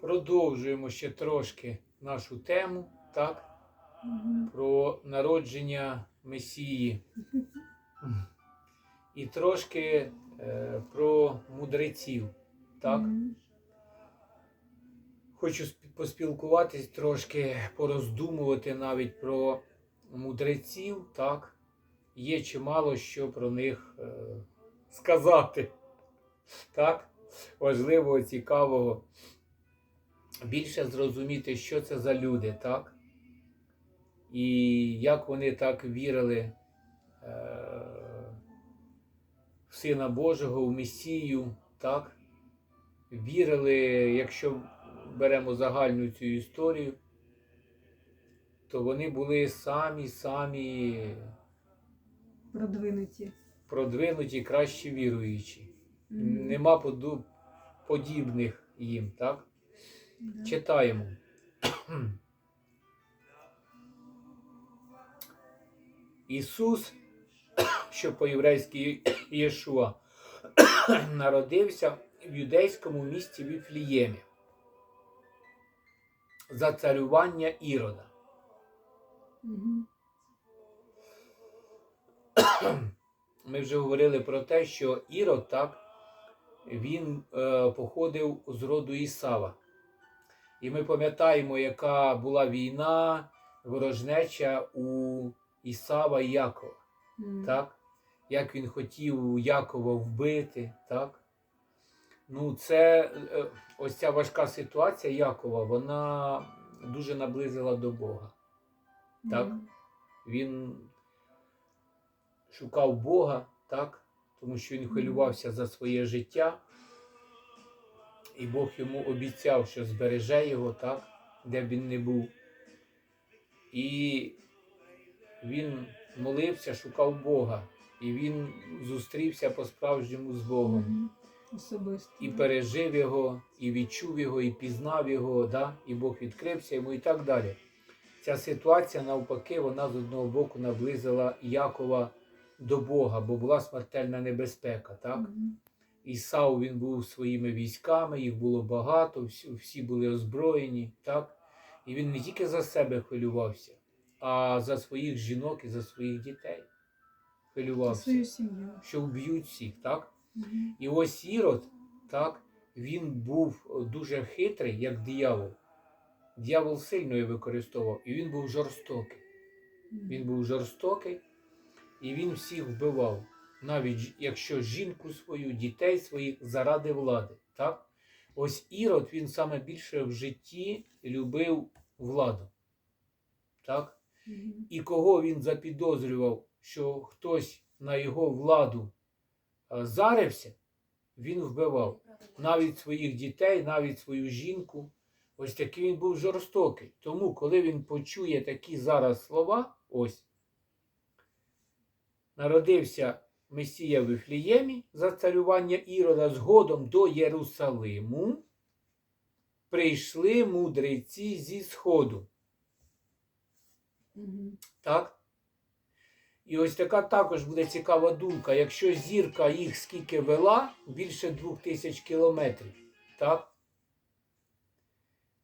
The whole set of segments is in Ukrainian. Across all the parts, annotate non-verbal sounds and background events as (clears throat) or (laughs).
Продовжуємо ще трошки нашу тему, так? Про народження Месії. І трошки е, про мудреців. Так? Хочу поспілкуватись трошки, пороздумувати навіть про мудреців, так? Є чимало що про них е, сказати. (laughs) Так? Важливого, цікавого. Більше зрозуміти, що це за люди, так? І як вони так вірили е, в Сина Божого, в Месію, так? Вірили, якщо беремо загальну цю історію, то вони були самі-самі Продвинуті. продвинуті, кращі віруючі. Мгм. Нема поду- подібних їм, так? Да. Читаємо. Ісус, що по-єврейськи Єшуа, народився в юдейському місті Віфліємі за царювання Ірода. Ми вже говорили про те, що Ірод так, він е, походив з роду Ісава. І ми пам'ятаємо, яка була війна, ворожнеча у Ісава і Якова. Мгм. Так? Як він хотів Якова вбити. Так? Ну, це е, ось ця важка ситуація Якова, вона дуже наблизила до Бога. так? Мгм. Він шукав Бога, так? тому що він хвилювався за своє життя. І Бог йому обіцяв, що збереже його, так? де б він не був. І він молився, шукав Бога. І він зустрівся по-справжньому з Богом. Особисто. І пережив його, і відчув його, і пізнав його, да? і Бог відкрився йому і так далі. Ця ситуація, навпаки, вона з одного боку наблизила Якова до Бога, бо була смертельна небезпека. Так? Мгм. Ісау він був своїми військами, їх було багато, всі, були озброєні. Так? І він не тільки за себе хвилювався, а за своїх жінок і за своїх дітей. Хвилювався, свою сім'ю. що вб'ють всіх. Так? Мгм. І ось Ірод, так, він був дуже хитрий, як диявол. Дьявол сильно його використовував, і він був жорстокий. Він був жорстокий, і він всіх вбивав, навіть якщо жінку свою, дітей своїх заради влади. Так? Ось Ірод він саме більше в житті любив владу. Так? І кого він запідозрював, що хтось на його владу е, зарився, він вбивав навіть своїх дітей, навіть свою жінку. Ось такий він був жорстокий. Тому, коли він почує такі зараз слова, ось народився Месія в Вифліємі за царювання Ірода, згодом до Єрусалиму прийшли мудреці зі Сходу. Мгм. Так? І ось така також буде цікава думка. Якщо зірка їх скільки вела, більше двох тисяч кілометрів, так?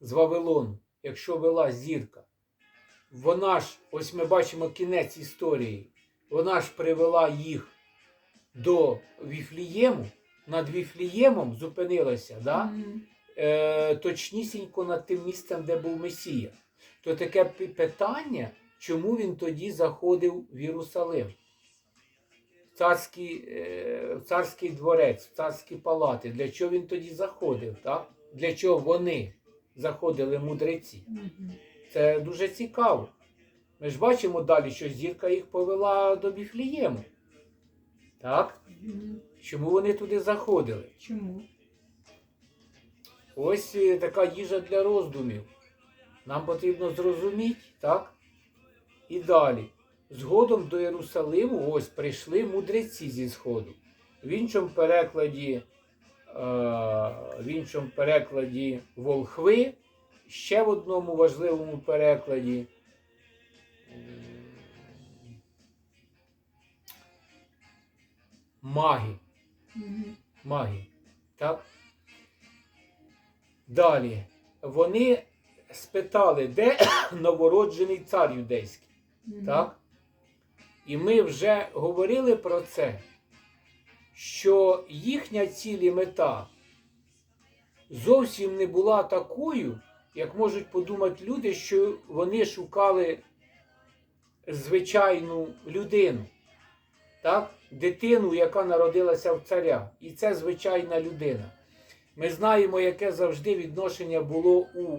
З Вавилону, якщо вела зірка, вона ж, ось ми бачимо кінець історії, вона ж привела їх до Віфлієму, над Віфліємом зупинилася, да? Мгм. е, точнісінько над тим місцем, де був Месія. То таке питання, чому він тоді заходив в Єрусалим? В Царський, е, царський дворець, в царські палати. Для чого він тоді заходив? Так? Для чого вони заходили мудреці? Це дуже цікаво. Ми ж бачимо далі, що зірка їх повела до Біфлієму. Так? Мгм. Чому вони туди заходили? Чому? Ось е, така їжа для роздумів. Нам потрібно зрозуміти, так? І далі. Згодом до Єрусалиму ось прийшли мудреці зі Сходу. В іншому перекладі, е, в іншому перекладі волхви, ще в одному важливому перекладі. Маги Мгм. маги. Так? Далі. Вони спитали, де (coughs) новороджений цар юдейський. Мгм. Так? І ми вже говорили про це, що їхня ціль і мета зовсім не була такою, як можуть подумати люди, що вони шукали звичайну людину, так? дитину, яка народилася в царя. І це звичайна людина. Ми знаємо, яке завжди відношення було у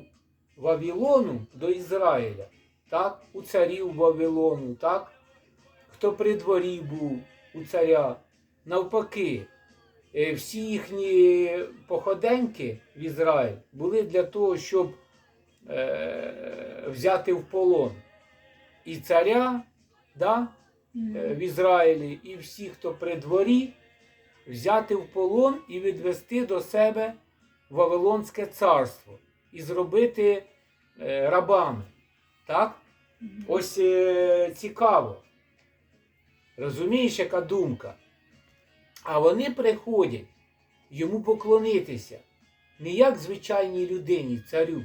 Вавилону до Ізраїля, так? у царів Вавилону, так? хто при дворі був у царя. Навпаки, е, всі їхні походеньки в Ізраїль були для того, щоб е, взяти в полон і царя да, в Ізраїлі, і всіх, хто при дворі, взяти в полон і відвести до себе Вавилонське царство і зробити е, рабами. Так? Ось е, цікаво. Розумієш, яка думка? А вони приходять йому поклонитися не як звичайній людині, царю,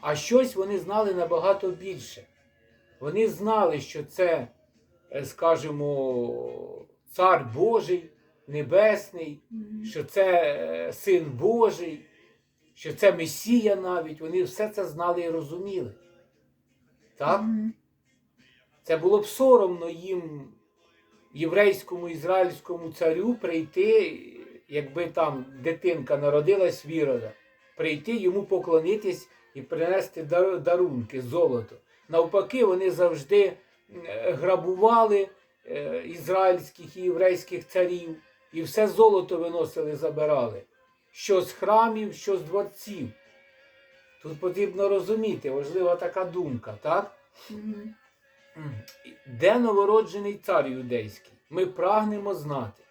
а щось вони знали набагато більше. Вони знали, що це, е, скажімо, цар Божий, Небесний, що це е, син Божий, що це Месія навіть. Вони все це знали і розуміли. Так? Це було б соромно їм, єврейському ізраїльському царю, прийти, якби там дитинка народилась в Ірода, прийти йому поклонитись і принести дарунки, золото. Навпаки, вони завжди е, грабували е, ізраїльських і єврейських царів і все золото виносили, забирали. Що з храмів, що з дворців. Тут потрібно розуміти, важлива така думка, так? Де новороджений цар юдейський? Ми прагнемо знати,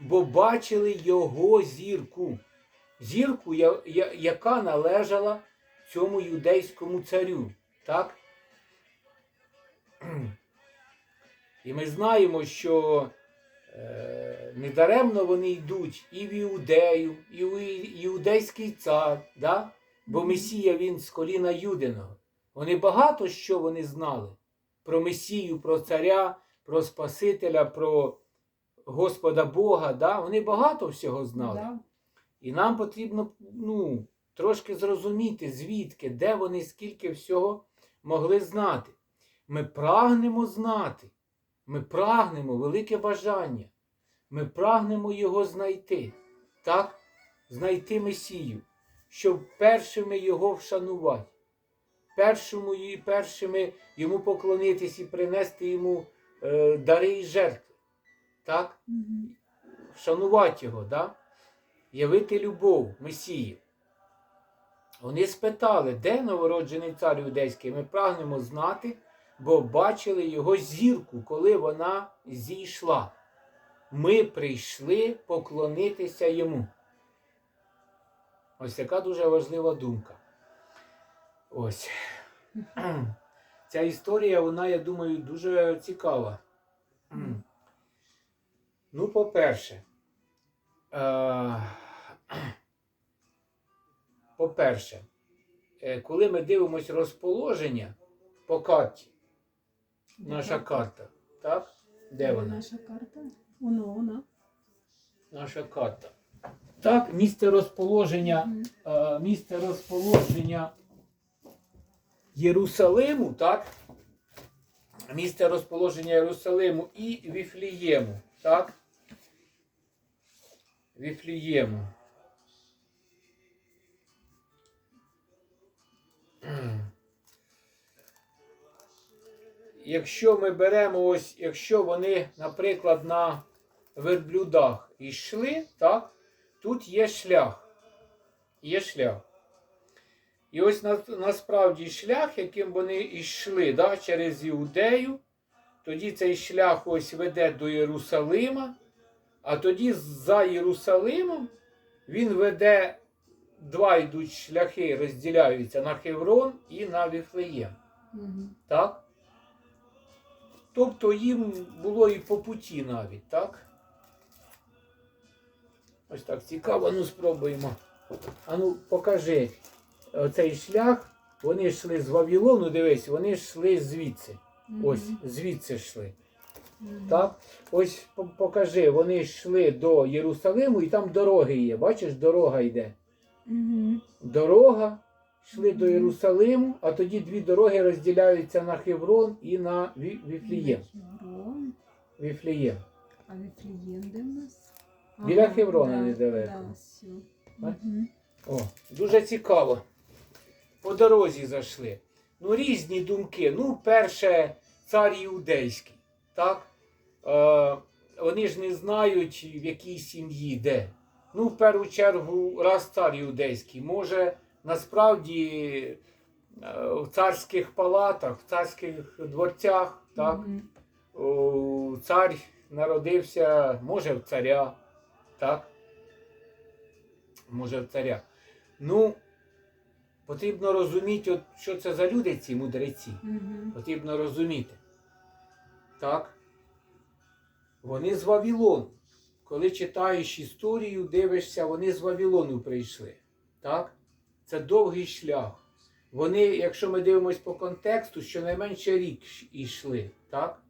бо бачили його зірку, зірку, яка належала цьому юдейському царю. Так? І ми знаємо, що е, недаремно вони йдуть і в Іудею, і в іудейський цар, да? бо Месія він з коліна Юдиного. Вони багато що вони знали про Месію, про царя, про Спасителя, про Господа Бога. Да? Вони багато всього знали. Да. І нам потрібно ну, трошки зрозуміти, звідки, де вони скільки всього могли знати. Ми прагнемо знати. Ми прагнемо велике бажання. Ми прагнемо його знайти. Так? Знайти Месію, щоб першими його вшанувати, першому і першими йому поклонитись і принести йому е, дари і жертви. Так? Вшанувати його, да? явити любов Месії. Вони спитали, де новороджений цар юдейський. Ми прагнемо знати, бо бачили його зірку, коли вона зійшла. Ми прийшли поклонитися йому. Ось така дуже важлива думка. Ось. (clears throat) Ця історія, вона, я думаю, дуже цікава. Ну, по-перше, е, (clears throat) по-перше, е, коли ми дивимося розположення по карті, наша карта, так? Де вона? наша карта? Воно вона. Наша карта. Так, місце розположення, е, місце розположення Єрусалиму, так? Місце розположення Єрусалиму і Віфлієму, так? Віфлієму. Якщо ми беремо ось, якщо вони, наприклад, на верблюдах йшли, так, тут є шлях. Є шлях. І ось на, насправді шлях, яким вони йшли да, через Іудею, тоді цей шлях ось веде до Єрусалима, а тоді за Єрусалимом він веде, два йдуть шляхи, розділяються на Хеврон і на Віфлеєм. Мгм. Так? Тобто їм було і по путі навіть, так? Ось так цікаво, ну спробуємо А ну, покажи оцей шлях. Вони йшли з Вавилону, дивись, вони йшли звідси. Ось, звідси йшли. Так? Ось покажи, вони йшли до Єрусалиму і там дороги є. Бачиш, дорога йде. Дорога, йшли до Єрусалиму, а тоді дві дороги розділяються на Хеврон і на Ві- Віфлієм. Хеврон. Віфлієм. А Віфлієм де в нас? Біля Хеврона да, недалеко. Да, все. Бач? Мгм. О, дуже цікаво. По дорозі зайшли. Ну, різні думки. Ну, перше, цар іудейський. Так? Е, вони ж не знають, в якій сім'ї де. Ну, в першу чергу, раз цар іудейський. Може, насправді е, в царських палатах, в царських дворцях, так? О, цар народився, може, в царя, так? Може, в царя. Ну, потрібно розуміти, от, що це за люди, ці мудреці. Мгм. Потрібно розуміти. Так? Вони з Вавилону. Коли читаєш історію, дивишся, вони з Вавилону прийшли. Так? Це довгий шлях. Вони, якщо ми дивимося по контексту, щонайменше рік йшли. Так?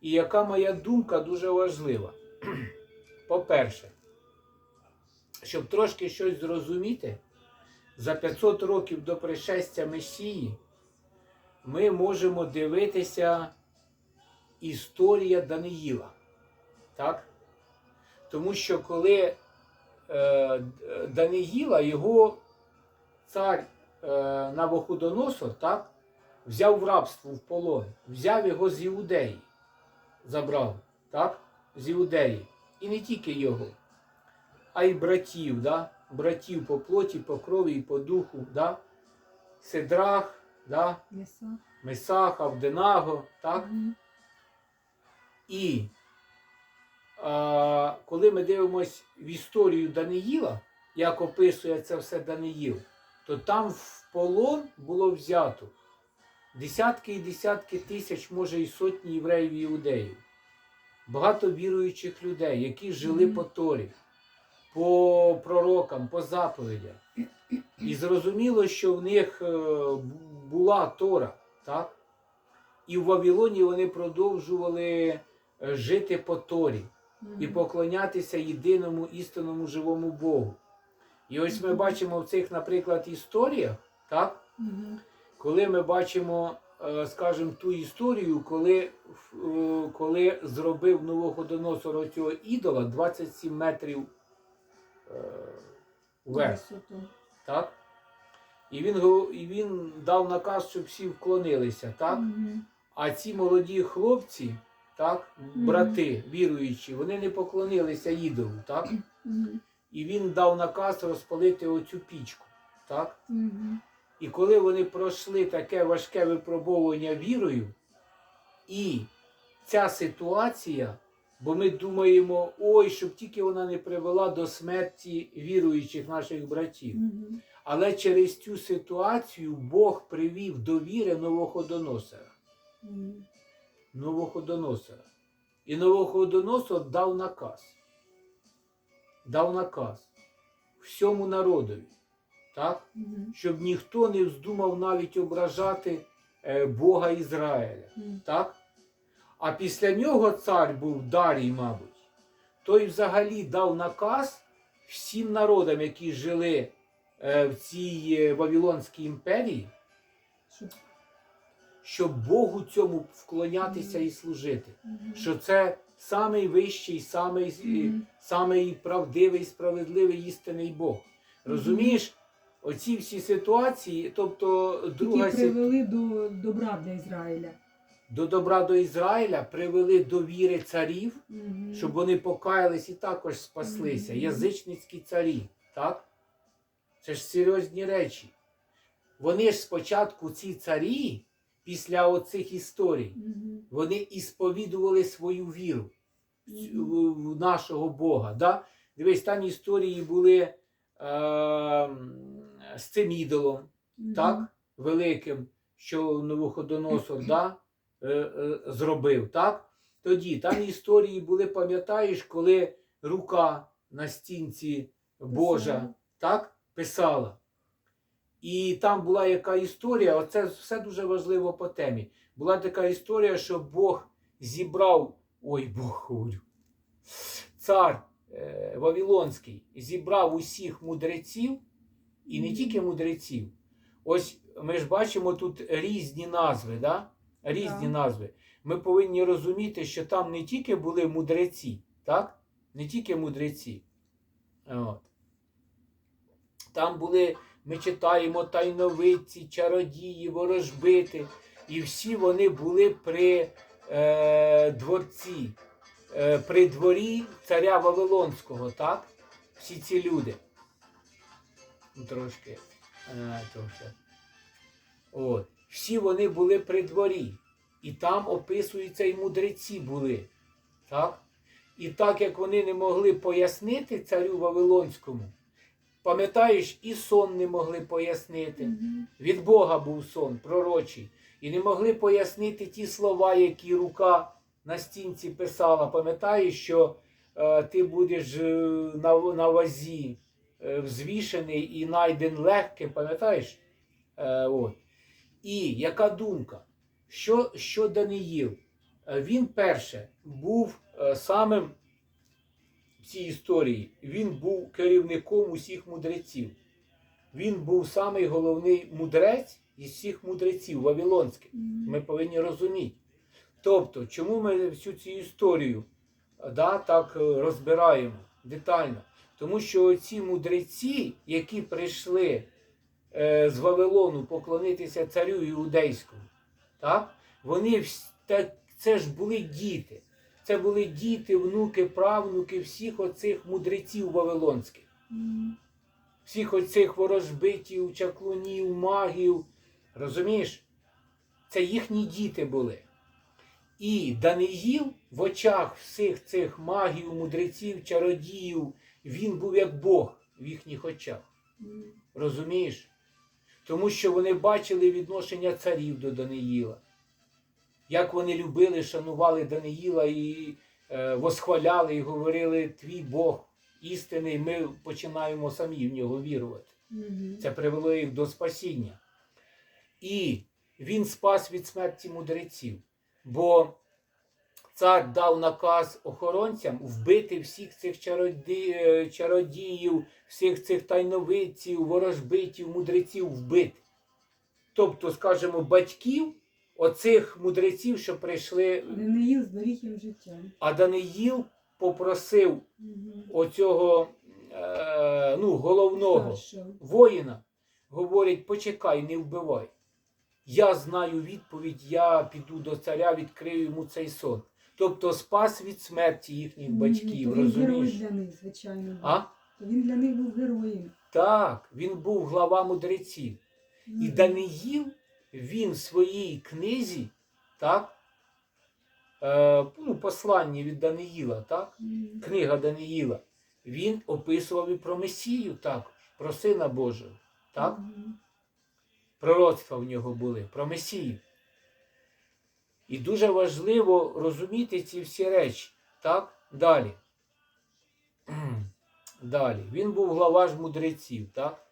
І яка моя думка дуже важлива. (clears throat) По-перше, щоб трошки щось зрозуміти, за 500 років до пришестя Месії ми можемо дивитися історія Даниїла. Так? Тому що коли е, Даниїла, його цар е, Навуходоносор, так, взяв в рабство в полон, взяв його з Іудеї, забрав, так, з Іудеї. І не тільки його, а й братів, да? братів по плоті, по крові і по духу, да? Сидрах, да? Месах, Авденаго, так? Мгм. І а, коли ми дивимося в історію Даниїла, як описує це все Даниїл, то там в полон було взято десятки і десятки тисяч, може і сотні євреїв і іудеїв. Багато віруючих людей, які жили по Торі, по пророкам, по заповідях. І зрозуміло, що в них е, була Тора, так? І в Вавилоні вони продовжували е, жити по Торі і поклонятися єдиному істинному живому Богу. І ось ми бачимо в цих, наприклад, історіях, так? Коли ми бачимо, е, скажімо, ту історію, коли, е, коли зробив Новоходоносор цього ідола 27 метрів е, вверх. Так? І він, і він дав наказ, щоб всі вклонилися. Так? А ці молоді хлопці, так, брати віруючі, вони не поклонилися ідолу. Так? І він дав наказ розпалити оцю пічку. Так? Мгм. І коли вони пройшли таке важке випробовування вірою, і ця ситуація, бо ми думаємо, ой, щоб тільки вона не привела до смерті віруючих наших братів. Мгм. Але через цю ситуацію Бог привів до віри новоходоносора. Мгм. Новоходоносора. І новоходоносор дав наказ. Дав наказ всьому народові. Так? Мгм. щоб ніхто не вздумав навіть ображати е, Бога Ізраїля. Мгм. Так? А після нього цар був Дарій, мабуть. Той взагалі дав наказ всім народам, які жили е, в цій е, Вавилонській імперії, Щоб- Богу цьому вклонятися і служити. Що це самий вищий, самий, Мгм. самий правдивий, справедливий істинний Бог. Розумієш, оці всі ситуації, тобто друга Які привели до добра для Ізраїля. до добра до Ізраїля привели до віри царів, Мгм. щоб вони покаялись і також спаслися. Мгм. Язичницькі царі. Так? Це ж серйозні речі. Вони ж спочатку, ці царі, після оцих історій, вони і сповідували свою віру в в нашого Бога. Да? Дивись, там історії були е, з цим ідолом. Так, великим, що Новоходоносор (clears throat) да, е, е, зробив. Так? Тоді там історії були, пам'ятаєш, коли рука на стінці Божа Писала. так, писала. І там була яка історія, оце все дуже важливо по темі. Була така історія, що Бог зібрав, ой, Бог говорю, цар е, Вавилонський зібрав усіх мудреців, і не тільки мудреців. Ось ми ж бачимо тут різні назви, да? різні Так. назви. Ми повинні розуміти, що там не тільки були мудреці, так? Не тільки мудреці. От. Там були, ми читаємо тайновидці, чародії, ворожбити, і всі вони були при е, дворці, е, при дворі царя Вавилонського, так? Всі ці люди. Ну, Трошки. Е. От. Всі вони були при дворі. І там описуються і мудреці були. Так? І так як вони не могли пояснити царю Вавилонському, пам'ятаєш, і сон не могли пояснити. Від Бога був сон пророчий. І не могли пояснити ті слова, які рука на стінці писала. Пам'ятаєш, що е, ти будеш е, на, на вазі е, взвішений і найден легким, пам'ятаєш? Е, от. І яка думка? Що, що Даниїл? Е, Він перше був е, самим цій історії, він був керівником усіх мудреців. Він був самий головний мудрець із всіх мудреців вавилонських. Ми повинні розуміти. Тобто, чому ми всю цю історію да, так е, розбираємо детально? Тому що ці мудреці, які прийшли е, з Вавилону поклонитися царю іудейському, так, вони вс- та, це ж були діти. Це були діти, внуки, правнуки всіх оцих мудреців вавилонських всіх оцих ворожбитів, чаклунів, магів. Розумієш? Це їхні діти були. І Даниїл в очах всіх цих магів, мудреців, чародіїв, він був як Бог в їхніх очах. Розумієш? Тому що вони бачили відношення царів до Даниїла. Як вони любили, шанували Даниїла і е, восхваляли, і говорили: Твій Бог істинний, ми починаємо самі в нього вірувати. Мгм. Це привело їх до спасіння. І він спас від смерті мудреців, бо цар дав наказ охоронцям вбити всіх цих чароді... е, чародіїв, всіх цих тайновидців, ворожбитів, мудреців вбити. Тобто, скажімо, батьків оцих мудреців, що прийшли, Даниїл зберіг їм життя. а Даниїл попросив Мгм. оцього е, ну, головного Старшого. воїна говорить: почекай, не вбивай. Я знаю відповідь, я піду до царя, відкрию йому цей сон. Тобто спас від смерті їхніх батьків, То він герой для них, звичайно. А? То він для них був героєм. Так, він був глава мудреців. І Мгм. Даниїл, він в своїй книзі, так, е, ну, послання від Даниїла, так, книга Даниїла, він описував і про Месію також, про Сина Божого. Так? Пророцтва в нього були про Месію. І дуже важливо розуміти ці всі речі. Так? Далі. (clears throat) Далі. Він був глава ж мудреців, так?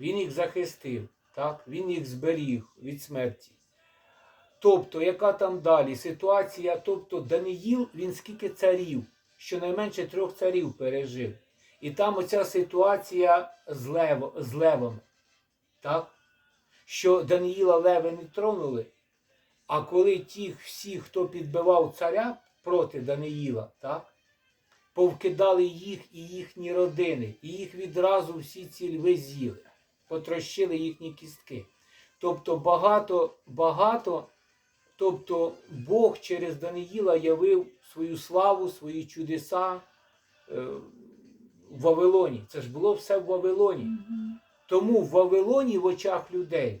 Він їх захистив, так? Він їх зберіг від смерті. Тобто, яка там далі ситуація? Тобто, Даниїл, він скільки царів, щонайменше трьох царів пережив. І там оця ситуація з, лев, з левами так? що Даниїла леви не тронули, а коли ті всі, хто підбивав царя проти Даниїла, так? повкидали їх і їхні родини, і їх відразу всі ці льви з'їли, потрощили їхні кістки. Тобто багато, багато, тобто Бог через Даниїла явив свою славу, свої чудеса е, в Вавилоні. Це ж було все в Вавилоні. Тому в Вавилоні в очах людей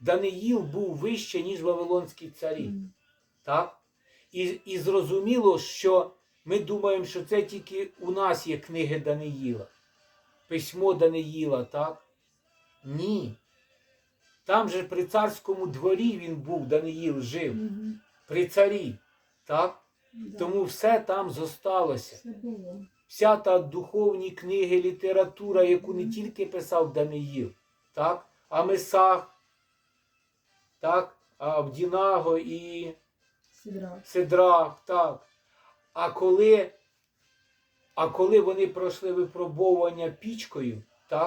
Даниїл був вище, ніж вавилонські царі. Так? І, і зрозуміло, що ми думаємо, що це тільки у нас є книги Даниїла, письмо Даниїла, так? Ні. Там же при царському дворі він був, Даниїл жив, Мгм. при царі. Так? Да. Тому все там зосталося. Все було. вся та духовні книги, література, яку не тільки писав Даниїл, так? а Месах, так? а Авдінаго і Сідра. Сидрах, так. А коли, а коли вони пройшли випробовування пічкою,